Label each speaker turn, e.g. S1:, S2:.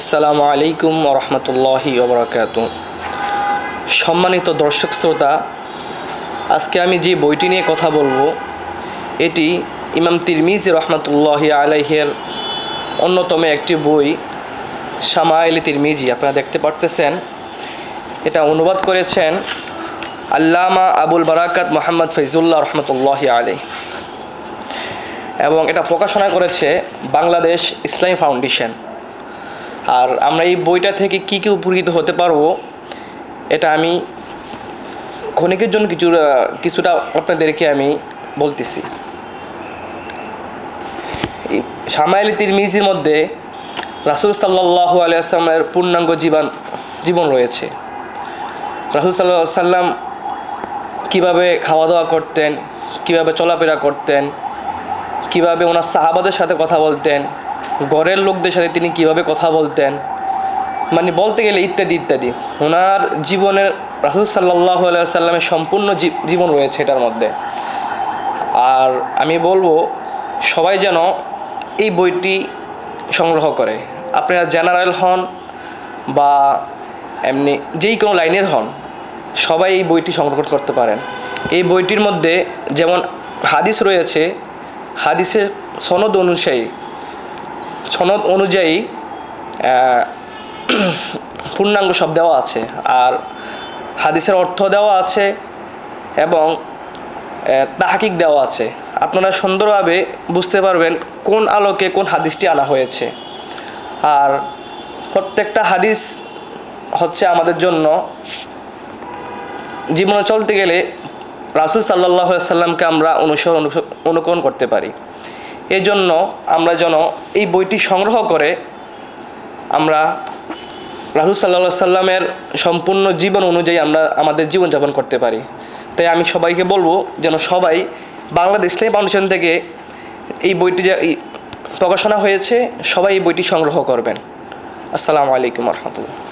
S1: আসসালামু আলাইকুম রহমতুল্লাহি ওবরাকাত। সম্মানিত দর্শক শ্রোতা, আজকে আমি যে বইটি নিয়ে কথা বলব, এটি ইমাম তিরমিজি রহমতুল্লাহি আলাইহের অন্যতম একটি বই, শামাইলি তিরমিজি। আপনারা দেখতে পারতেছেন, এটা অনুবাদ করেছেন আল্লামা আবুল বারাকাত মোহাম্মদ ফৈজুল্লাহ রহমতুল্লাহি আলাই এবং এটা প্রকাশনা করেছে বাংলাদেশ ইসলামী ফাউন্ডেশন। আর আমরা এই বইটা থেকে কী কী উপকৃত হতে পারব, এটা আমি ক্ষণিকের জন্য কিছু কিছুটা আপনাদেরকে আমি বলতেছি। সামাইলি তিরমিজির মধ্যে রাসুল সাল্লাহ আলিয়াস্লামের পূর্ণাঙ্গ জীবন জীবন রয়েছে। রাসুল সাল্লাহ সাল্লাম কীভাবে খাওয়া দাওয়া করতেন, কীভাবে চলাফেরা করতেন, কীভাবে ওনার সাহাবাদের সাথে কথা বলতেন ঘরের লোকদের সাথে তিনি কীভাবে কথা বলতেন? মানে বলতে গেলে ইত্যাদি ইত্যাদি। ওনার জীবনের রাসুল সাল্লাহ সাল্লামের সম্পূর্ণ জীবন রয়েছে এটার মধ্যে। আর আমি বলব, সবাই যেন এই বইটি সংগ্রহ করে। আপনারা জেনারেল হন বা এমনি যেই কোনো লাইনের হন, সবাই এই বইটি সংগ্রহ করতে পারেন। এই বইটির মধ্যে যেমন হাদিস রয়েছে, হাদিসের সনদ অনুযায়ী সনদ অনুযায়ী পূর্ণাঙ্গ সব দেওয়া আছে। আর হাদিসের অর্থ দেওয়া আছে এবং তাহাকিক দেওয়া আছে। আপনারা সুন্দরভাবে বুঝতে পারবেন কোন আলোকে কোন হাদিসটি আনা হয়েছে। আর প্রত্যেকটা হাদিস হচ্ছে আমাদের জন্য জীবনে চলতে গেলে রাসুল সাল্লাহ সাল্লামকে আমরা অনুসরণ, অনুকরণ করতে পারি। এই জন্য আমরা যেন এই বইটি সংগ্রহ করে আমরা রাসুল সাল্লাহ সাল্লামের সম্পূর্ণ জীবন অনুযায়ী আমরা আমাদের জীবনযাপন করতে পারি। তাই আমি সবাইকে বলব যেন সবাই বাংলাদেশ ইসলামী ফাউন্ডেশন থেকে এই বইটি যে প্রকাশনা হয়েছে, সবাই এই বইটি সংগ্রহ করবেন। আসসালামু আলাইকুম রহমতুল্লাহ।